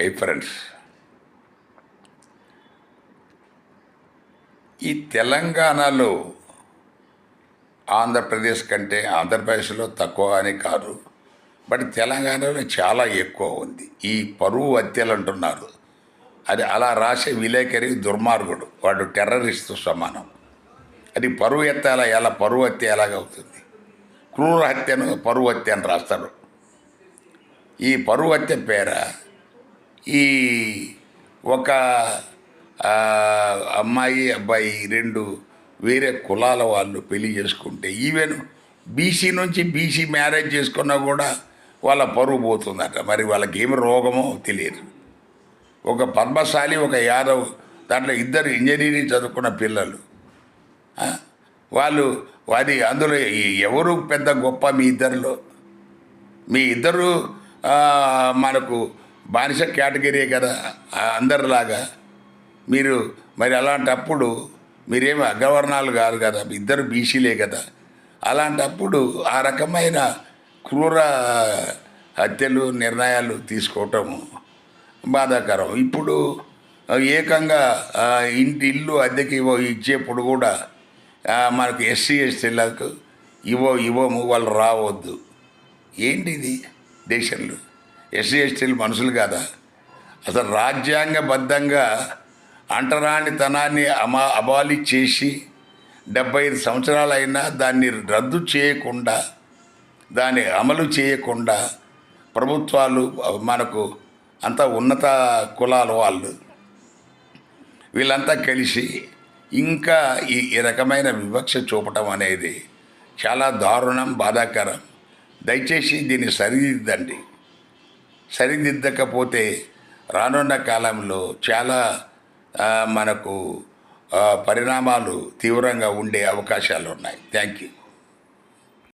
Hi friends ఈ తెలంగాణలో ఆంధ్రప్రదేశ్ కంటే ఆంధ్రప్రదేశ్లో తక్కువ అని కాదు బట్ తెలంగాణలో చాలా ఎక్కువ ఉంది. ఈ పరువు హత్యలు అంటున్నారు. అది అలా రాసే విలేకరి దుర్మార్గుడు. వాడు టెర్రరిస్ట్ సమానం. అది పరువు ఎత్తాల ఎలా పరువు హత్య ఎలాగవుతుంది క్రూర హత్యను పరువు హత్య అని రాస్తారు. ఈ పరువు హత్య పేర? ఈ ఒక అమ్మాయి అబ్బాయి రెండు వేరే కులాల వాళ్ళు పెళ్ళి చేసుకుంటే ఈవెన్ బీసీ నుంచి బీసీ మ్యారేజ్ చేసుకున్నా కూడా వాళ్ళ పరువు పోతుందట. మరి వాళ్ళకి ఏమి రోగమో తెలియదు. ఒక పద్మశాలి ఒక యాదవ్ దాంట్లో ఇద్దరు ఇంజనీరింగ్ చదువుకున్న పిల్లలు. వాళ్ళు అది అందులో ఎవరు పెద్ద గొప్ప మీ ఇద్దరిలో? మీ ఇద్దరు మనకు బానిస కేటగిరీ కదా అందరిలాగా మీరు మరి అలాంటప్పుడు మీరేమి అగవర్ణాలు కాదు కదా ఇద్దరు బీసీలే కదా. అలాంటప్పుడు ఆ రకమైన క్రూర హత్యలు నిర్ణయాలు తీసుకోవటము బాధాకరం. ఇప్పుడు ఏకంగా ఇంటి ఇల్లు అద్దెకి ఇవ్వ ఇచ్చేప్పుడు కూడా మనకు ఎస్సీ ఎస్టీలకు ఇవో ఇవ్వము వాళ్ళు రావద్దు. ఏంటిది దేశంలో? ఎస్సీ ఎస్టీలు మనుషులు కాదా? అసలు రాజ్యాంగబద్ధంగా అంటరానితనాన్ని అమా అబాలి చేసి డెబ్బై ఐదు సంవత్సరాలైనా దాన్ని రద్దు చేయకుండా దాన్ని అమలు చేయకుండా ప్రభుత్వాలు మనకు అంత ఉన్నత కులాల వాళ్ళు వీళ్ళంతా కలిసి ఇంకా ఈ ఈ రకమైన వివక్ష చూపటం అనేది చాలా దారుణం బాధాకరం. దయచేసి దీన్ని సరిదిద్దండి. సరిదిద్దకపోతే రానున్న కాలంలో చాలా మనకు పరిణామాలు తీవ్రంగా ఉండే అవకాశాలు ఉన్నాయి. Thank you